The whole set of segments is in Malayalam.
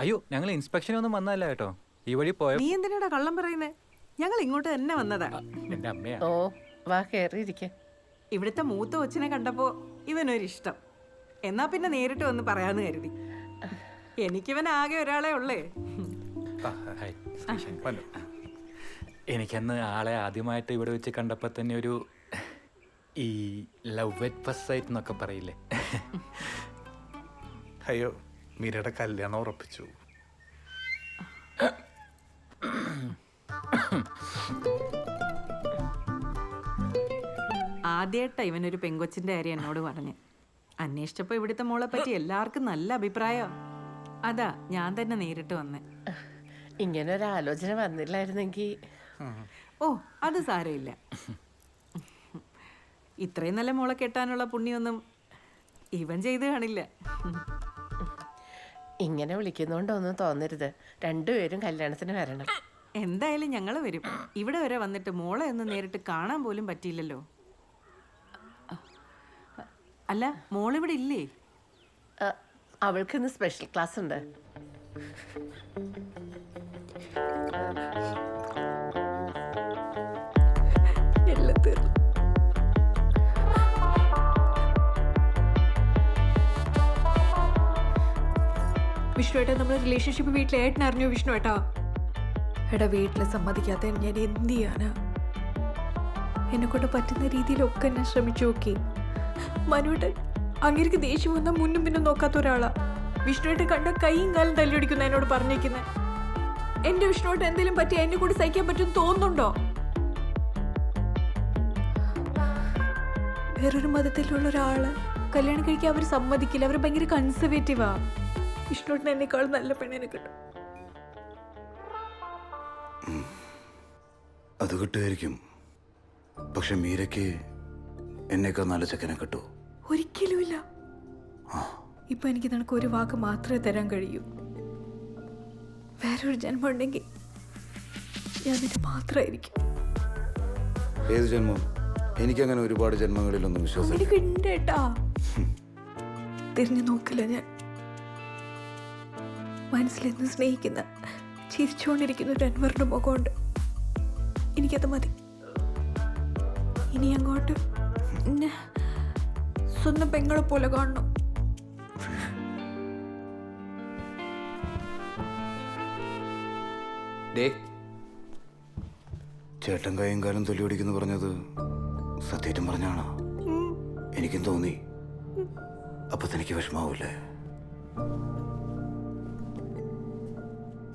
അയ്യോ ഞങ്ങൾ ഇൻസ്പെക്ഷനൊന്നും വന്നതല്ല കേട്ടോ. ഈ വഴി പോയ നീ എന്തിനാടാ കള്ളം പറയുന്നേ? ഞങ്ങൾ ഇങ്ങോട്ട് തന്നെ വന്നതാ. എന്റെ അമ്മയാ. ഓ വാ കയറിയിരിക്ക ഇവിടുത്തെ മൂത്ത കൊച്ചിനെ കണ്ടപ്പോ ഇവനൊരിഷ്ടം. എന്നാ പിന്നെ നേരിട്ട് വന്ന് പറയാന്ന് കരുതി. എനിക്കിവൻ ആകെ ഒരാളെ ഉള്ളേ. ആ, ഹായ്. എനിക്കന്ന് ആളെ ആദ്യമായിട്ട് ഇവിടെ വെച്ച് കണ്ടപ്പോ തന്നെ ഒരു ഈ ലവ് അറ്റ് ഫസ്റ്റ് സൈറ്റ് എന്നൊക്കെ പറയില്ലേ. അയ്യോ മീരയുടെ കല്യാണം ഉറപ്പിച്ചു. ആദ്യമായിട്ടാ ഇവനൊരു പെങ്കൊച്ചിന്റെ കാര്യം എന്നോട് പറഞ്ഞു. അന്വേഷിച്ചപ്പോ ഇവിടുത്തെ മോളെ പറ്റി എല്ലാവർക്കും നല്ല അഭിപ്രായം. അതാ ഞാൻ തന്നെ നേരിട്ട് വന്നേ. ഇങ്ങനെ ഒരു ആലോചന വന്നില്ലായിരുന്നെങ്കിൽ ഓ അത് സാരമില്ല. ഇത്രയും നല്ല മോളെ കെട്ടാനുള്ള പുണ്യൊന്നും ഇവൻ ചെയ്ത് കാണില്ല. ഇങ്ങനെ വിളിക്കുന്നോണ്ടൊന്നും തോന്നരുത്. രണ്ടുപേരും കല്യാണത്തിന് വരണം. എന്തായാലും ഞങ്ങൾ വരും. ഇവിടെ വരെ വന്നിട്ട് മോളെ ഒന്ന് നേരിട്ട് കാണാൻ പോലും പറ്റിയില്ലല്ലോ. അല്ല മോളിവിടെ ഇല്ലേ? അവൾക്ക് ഇന്ന് സ്പെഷ്യൽ ക്ലാസ് ഉണ്ട് വിഷ്ണു ഏട്ടാ നമ്മുടെ റിലേഷൻഷിപ്പ് വീട്ടിലെ ഏട്ടൻ അറിഞ്ഞു വിഷ്ണു ഏട്ടാ എടാ വീട്ടിൽ സമ്മതിക്കാത്ത ഞാൻ എന്ത് ചെയ്യാനാ? എന്നെ കൊണ്ട് പറ്റുന്ന രീതിയിലൊക്കെ ഞാൻ ശ്രമിച്ചു നോക്കി. മനുവേട്ടൻ അങ്ങേക്ക് ദേഷ്യം വന്നാൽ മുന്നും പിന്നും നോക്കാത്ത ഒരാളാ. വിഷ്ണുവേട്ടൻ കണ്ട കൈയും കാലും തല്ലിയൊടിക്കുന്ന എന്നോട് പറഞ്ഞേക്കുന്നത് എന്റെ വിഷ്ണുവേട്ടൻ എന്തെങ്കിലും പറ്റി എന്നെ കൂടി സഹിക്കാൻ പറ്റും തോന്നുന്നുണ്ടോ? വേറൊരു മതത്തിലുള്ള ഒരാൾ കല്യാണം കഴിക്കാൻ അവർ സമ്മതിക്കില്ല. അവർ ഭയങ്കര കൺസർവേറ്റീവാ എന്നെക്കാളും നല്ല പെണ്ണിനെ കിട്ടും. അത് കിട്ടുമായിരിക്കും. പക്ഷെ മീരയ്ക്ക് എന്നേക്കാൾ നല്ല ചെക്കനെ കിട്ടൂ ഒരിക്കലുമില്ല. ഇപ്പൊ എനിക്ക് നിനക്ക് ഒരു വാക്ക് മാത്രമേ തരാൻ കഴിയൂ. വേറൊരു ജന്മം ഉണ്ടെങ്കിൽ ഞാൻ ഇത് മാത്രമായിരിക്കും. ഏത് ജന്മം? എനിക്ക് അങ്ങനെ ഒരുപാട് ജന്മങ്ങളിലൊന്നും വിശ്വാസം തിരിഞ്ഞു നോക്കില്ല ഞാൻ. മനസ്സിലെന്ന് സ്നേഹിക്കുന്ന ചിരിച്ചുകൊണ്ടിരിക്കുന്ന ഒരു അൻവറിന്റെ മുഖമുണ്ട്. എനിക്കത് മതി. ഇനി അങ്ങോട്ട് എന്നെ സ്വന്തം പെങ്ങളെ പോലെ കാണണം. ചേട്ടൻ കൈയും കാലം തൊല്ലി ഓടിക്കുന്നു പറഞ്ഞത് സത്യേറ്റം പറഞ്ഞാണോ? എനിക്കും തോന്നി. അപ്പൊ തനിക്ക് വിഷമാവൂലേ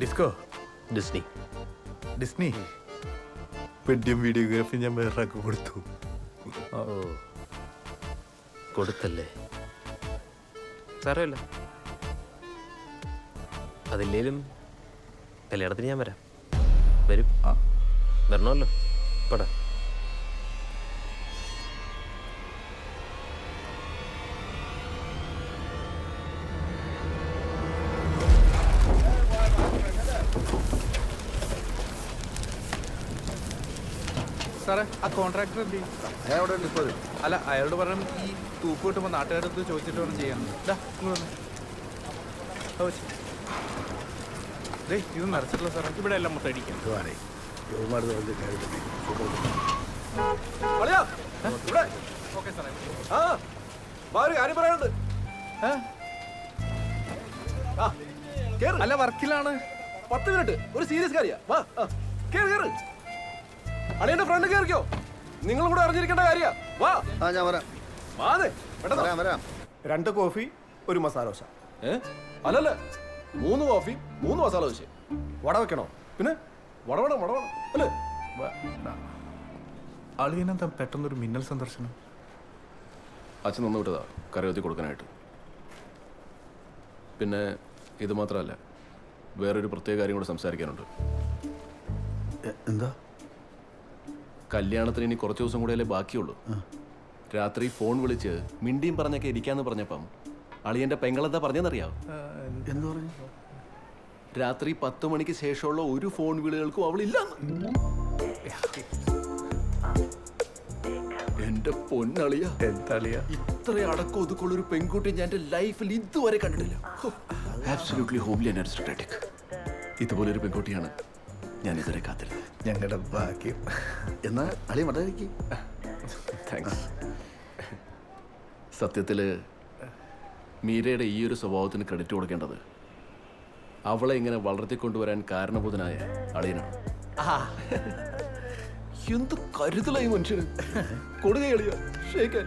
ഡിസ്കോ ഡിസ്നി ഡിസ്നി പെഡ്യം വീഡിയോഗ്രാഫി ഞാൻ വേറൊരാൾക്ക് കൊടുത്തു. ഓ കൊടുത്തല്ലേ? സാരമില്ല. അതില്ലേലും കല്യാണത്തിന് ഞാൻ വരാം. വരും. വരണമല്ലോ. പടാ. സാറേ ആ കോൺട്രാക്ടർ എന്ത് ചെയ്യും? അല്ല അയാളോട് പറഞ്ഞു ഈ തൂക്ക് കിട്ടുമ്പോൾ നാട്ടുകാരടുത്ത് ചോദിച്ചിട്ട് വേണം ചെയ്യാൻ. ഇങ്ങോട്ട് ഇത് നിറച്ചിട്ടില്ല സാറേ ഇവിടെ എല്ലാം മൊത്തം അടിക്കാം. ഓക്കെ സാറേ. അല്ല വർക്കിലാണ്. പത്ത് മിനിറ്റ് ഒരു സീരിയസ് കാര്യ. വാ ആ, കേറ് കേറ്. അളിയന്റെ ഫ്രണ്ട് കേറിക്കോ. നിങ്ങൾ കൂടെ അറിഞ്ഞിരിക്കേണ്ട കാര്യാ. വാ. ആ ഞാൻ വരാം. വാതെ പെട്ടെന്ന് വരാം വരാം. രണ്ട് കോഫി ഒരു മസാല ദോശ. ഏ? അല്ലല്ല മൂന്ന് കോഫി മൂന്ന് മസാല ദോശ. വട വെക്കണോ? പിന്നെ വട വേണം വട വേണം അല്ലേ അളിയനെന്താ പെട്ടെന്നൊരു മിന്നൽ സന്ദർശനം? അച്ഛൻ നിന്ന് വിട്ടതാ കറിവത്തി കൊടുക്കാനായിട്ട്. പിന്നെ ഇത് മാത്രമല്ല വേറൊരു പ്രത്യേക കാര്യം കൂടെ സംസാരിക്കാനുണ്ട്. എന്താ? കല്യാണത്തിന് ഇനി കുറച്ച് ദിവസം കൂടെയല്ലേ ബാക്കിയുള്ളൂ. രാത്രി ഫോൺ വിളിച്ച് മിണ്ടിയും പറഞ്ഞൊക്കെ ഇരിക്കാന്ന് പറഞ്ഞപ്പം അളിയന്റെ പെങ്ങളെന്താ പറഞ്ഞെന്നറിയാം എന്ത്? പറഞ്ഞു? രാത്രി പത്ത് മണിക്ക് ശേഷമുള്ള ഒരു ഫോൺ വിളികൾക്കും അവളില്ല എന്റെ പൊന്നളിയ. എന്താ അളിയ ഇത്ര അടക്കം ഒതുക്കുള്ള ഒരു പെൺകുട്ടി ഞാൻ എന്റെ ലൈഫിൽ ഇതുവരെ കണ്ടിട്ടില്ല. ആബ്സൊല്യൂട്ട്ലി ഹോംലി ആൻഡ് ഇതുപോലെ ഒരു പെൺകുട്ടിയാണ് ഞാൻ ഇതുവരെ കാത്തിരുന്നത് ഞങ്ങളുടെ ഭാഗ്യം. എന്നാ അളി മടക്കി താങ്ക്സ് സത്യത്തിൽ മീരയുടെ ഈ ഒരു സ്വഭാവത്തിന് ക്രെഡിറ്റ് കൊടുക്കേണ്ടത് അവളെ ഇങ്ങനെ വളർത്തിക്കൊണ്ടുവരാൻ കാരണബോധനായ അളിയനാണ്. എന്ത് കരുതലായി മനുഷ്യന്. കൊടുക്കുകയാണ് ഷേക്ക്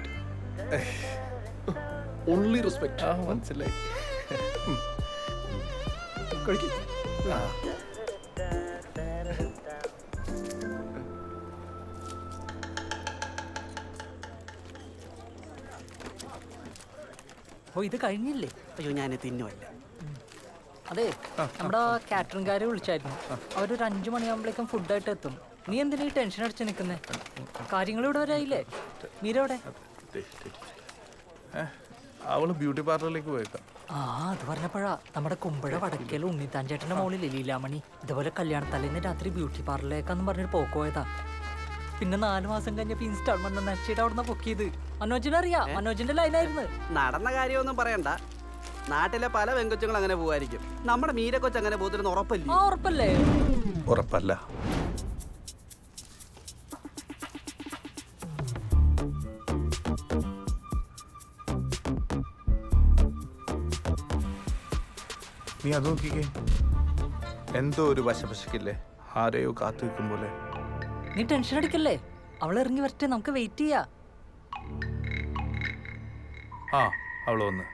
ഓൺലി റെസ്പെക്ട് മനസ്സിലായി. കഴിക്കും. ഓ ഇത് കഴിഞ്ഞില്ലേ? അയ്യോ ഞാൻ തിന്നുമല്ല അതെ നമ്മുടെ കാറ്ററിംഗുകാരെ വിളിച്ചായിരുന്നു. അവരൊരു അഞ്ചു മണിയാകുമ്പോഴേക്കും ഫുഡായിട്ട് എത്തും. നീ എന്തിനാ ഈ ടെൻഷൻ അടിച്ച് നിൽക്കുന്നേ? കാര്യങ്ങൾ ഇവിടെ വരായില്ലേ എവിടെ? അവൾ ബ്യൂട്ടി പാർലറിലേക്ക് പോയേക്കാം. ആ അത് പറഞ്ഞപ്പോഴാ നമ്മുടെ കുമ്പഴ വടക്കേൽ ഉണ്ണിത്താൻ ചേട്ടന്റെ മോളിൽ ലീലാമണി? ഇതുപോലെ കല്യാണത്തലേന്ന് രാത്രി ബ്യൂട്ടി പാർലറിലേക്കാന്ന് പറഞ്ഞിട്ട് പോക്ക് പോയതാ. പിന്നെ നാല് മാസം കഴിഞ്ഞപ്പോ ഇൻസ്റ്റാൾമെന്റ് നച്ചിട്ട് അവിടുന്ന് പൊക്കിയത്. മനോജിനെ അറിയാം മനോജിന്റെ ലൈനായിരുന്നു നടന്ന കാര്യമൊന്നും പറയണ്ട. നാട്ടിലെ പല വെങ്കൊച്ചുങ്ങൾ അങ്ങനെ പോവായിരിക്കും. നമ്മുടെ മീരക്കൊച്ച് അങ്ങനെ പോത്തിരുന്ന് ഉറപ്പല്ലേ? ആ ഉറപ്പല്ലേ? ഉറപ്പല്ല. നീ അത് നോക്കിക്കേ. എന്തോ ഒരു വശപശക്കില്ലേ? ആരെയോ കാത്തു നിൽക്കും പോലെ. നീ ടെൻഷൻ അടിക്കല്ലേ? അവൾ ഇറങ്ങി വരട്ടെ നമുക്ക് വെയിറ്റ് ചെയ്യാ. ആ അവൾ വന്ന്.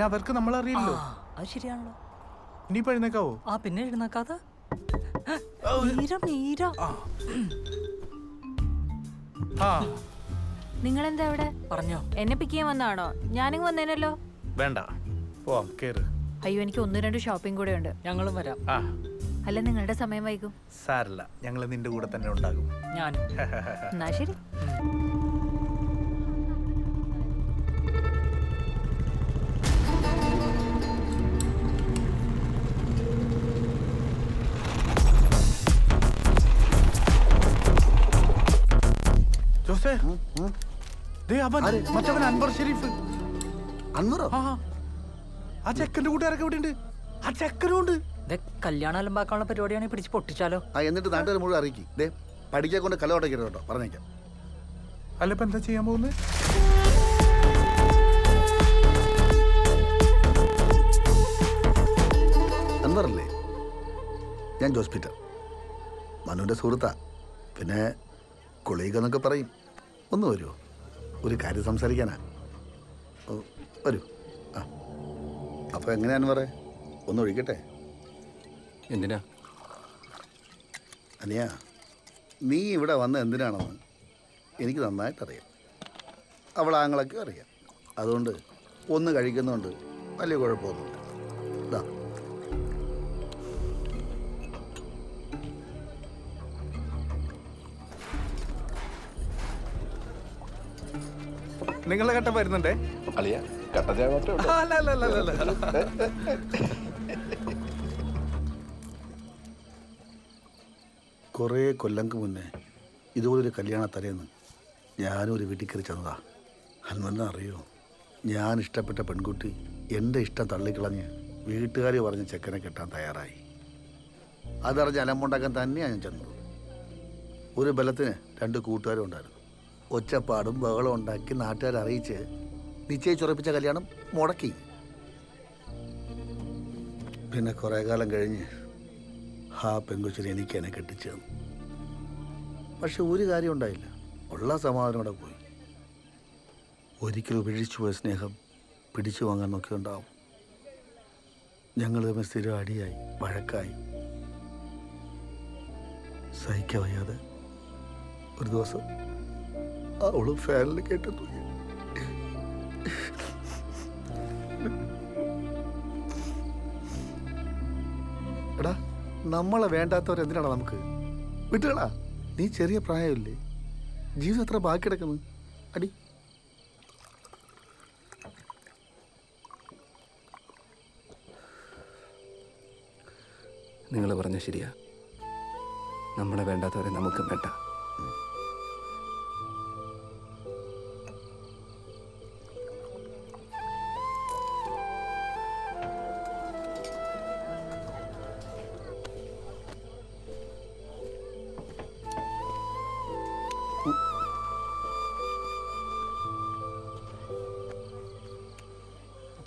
അതിന് അവർക്ക് നമ്മളറിയില്ലോ ആ, അത് ശരിയാണല്ലോ. ഇനി എഴുന്നേക്കാവോ? ആ പിന്നെ എഴുന്നേക്കാതെ? മീര മീര. ആ. നിങ്ങൾ എന്താ ഇവിടെ? പറഞ്ഞോ. എന്നെ പിക്ക് ചെയ്യാൻ വന്നാണോ ഞാനും വന്നേനല്ലോ. വേണ്ട. പോവാം കേറ്. അയ്യോ എനിക്ക് ഒന്ന് രണ്ട് ഷോപ്പിംഗ് കൂടെ ഉണ്ട്. ഞങ്ങളും വരാം. ആ. അല്ല നിങ്ങളുടെ സമയം വൈകും. സാരല്ല ഞങ്ങൾ നിന്റെ കൂടെ തന്നെ ഉണ്ടാകും. ഞാനും. എന്നാ ശരി. മറ്റവൻ അൻവർ ഷെരീഫ്. അന്നൂറോ ആ ആ. ചെക്കന്റെ കൂട്ടുകാരൊക്കെ ഇവിടെ ഉണ്ട് ആ ചെക്കനും ഉണ്ട്. കല്യാണം അലമ്പാക്കാനുള്ള പരിപാടിയാണെങ്കിൽ പിടിച്ച് പൊട്ടിച്ചാലോ? ആ എന്നിട്ട് നാട്ടുകാർ മുഴുവൻ അറിയിക്കും. ദേ പഠിക്കാൻ കൊണ്ട് കേട്ടോ. പറഞ്ഞേക്കാം. അല്ല ഇപ്പൊ എന്താ ചെയ്യാൻ പോകുന്നത് അൻവറല്ലേ? ഞാൻ ജോസ് പീറ്റർ മനുവിന്റെ സുഹൃത്താ. പിന്നെ കൊളീഗ് എന്നൊക്കെ പറയും. ഒന്ന് വരുമോ ഒരു കാര്യം സംസാരിക്കാനാ. വരൂ. ആ. അപ്പോൾ എങ്ങനെയാണ് പറ ഒന്ന് ഒഴിക്കട്ടെ? എന്തിനാ? അനിയാ നീ ഇവിടെ വന്ന എന്തിനാണെന്ന് എനിക്ക് നന്നായിട്ടറിയാം. അവളാങ്ങളൊക്കെ അറിയാം. അതുകൊണ്ട് ഒന്ന് കഴിക്കുന്നതുകൊണ്ട് വലിയ കുഴപ്പമൊന്നുമില്ല. നിങ്ങളെ ഘട്ടം വരുന്നുണ്ടേ? അളിയ കട്ടച്ചാവട്ടെ ആ, അല്ല അല്ല അല്ല അല്ല, അല്ല. കുറേ കൊല്ലങ്ങൾക്ക് മുന്നേ ഇതുപോലൊരു കല്യാണ തലേന്ന് ഞാനും ഒരു വീട്ടിൽ കയറി ചെന്നതാ. ഹനുമന്നെ അറിയോ? ഞാൻ ഇഷ്ടപ്പെട്ട പെൺകുട്ടി എന്റെ ഇഷ്ടം തള്ളിക്കളഞ്ഞ് വീട്ടുകാർ പറഞ്ഞ് ചെക്കനെ കെട്ടാൻ തയ്യാറായി. അതറിഞ്ഞ് അലമ്പുണ്ടാക്കാൻ തന്നെയാണ് ഞാൻ ചെന്നത്. ഒരു ബലത്തിന് രണ്ട് കൂട്ടുകാരും ഉണ്ടായിരുന്നു. ഒച്ചപ്പാടും ബഹളം ഉണ്ടാക്കി നാട്ടുകാർ അറിയിച്ച് നിശ്ചയിച്ചുറപ്പിച്ച കല്യാണം മുടക്കി. പിന്നെ കുറേ കാലം കഴിഞ്ഞ് ആ പെങ്കൊച്ചിനെ എനിക്ക് എന്നെ കെട്ടിച്ചു പക്ഷെ ഒരു കാര്യം ഉണ്ടായില്ല. ഉള്ള സമാധാനം കൂടെ പോയി. ഒരിക്കലും ഉപേക്ഷിച്ചു പോയ സ്നേഹം പിടിച്ചു വാങ്ങാൻ നോക്കി ഉണ്ടാവും. ഞങ്ങൾ തമ്മിൽ സ്ഥിരം അടിയായി വഴക്കായി. സഹിക്കവയ്യാതെ ഒരു ദിവസം അവളും ഫാനിൽ കേട്ടു എടാ നമ്മളെ വേണ്ടാത്തവരെന്തിനാണോ നമുക്ക്? വിട്ടുകളാ നീ ചെറിയ പ്രായമില്ലേ? ജീവിതം എത്ര ബാക്കി കിടക്കുന്നു? അടി. നിങ്ങൾ പറഞ്ഞ ശരിയാ. നമ്മളെ വേണ്ടാത്തവരെ നമുക്ക് വേണ്ട.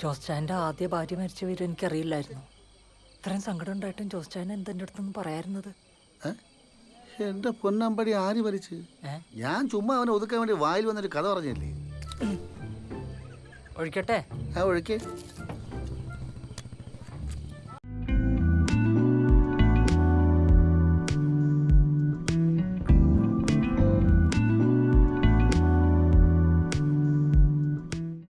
ജോസ് ചായന്റെ ആദ്യ ഭാര്യ മരിച്ച വിവരം എനിക്കറിയില്ലായിരുന്നു. ഇത്രയും സങ്കടം ഉണ്ടായിട്ടും ജോസ് ചായൻ എന്തെന്റെ അടുത്തൊന്നും പറയായിരുന്നത് ഏ? എന്റെ പൊന്നമ്പടി ആര് മരിച്ച്? ഞാൻ ചുമ്മാ അവനെ ഒതുക്കാൻ വേണ്ടി വായിൽ വന്നൊരു കഥ പറഞ്ഞില്ലേ? ഒഴിക്കട്ടെ? ആ ഒഴുക്കി.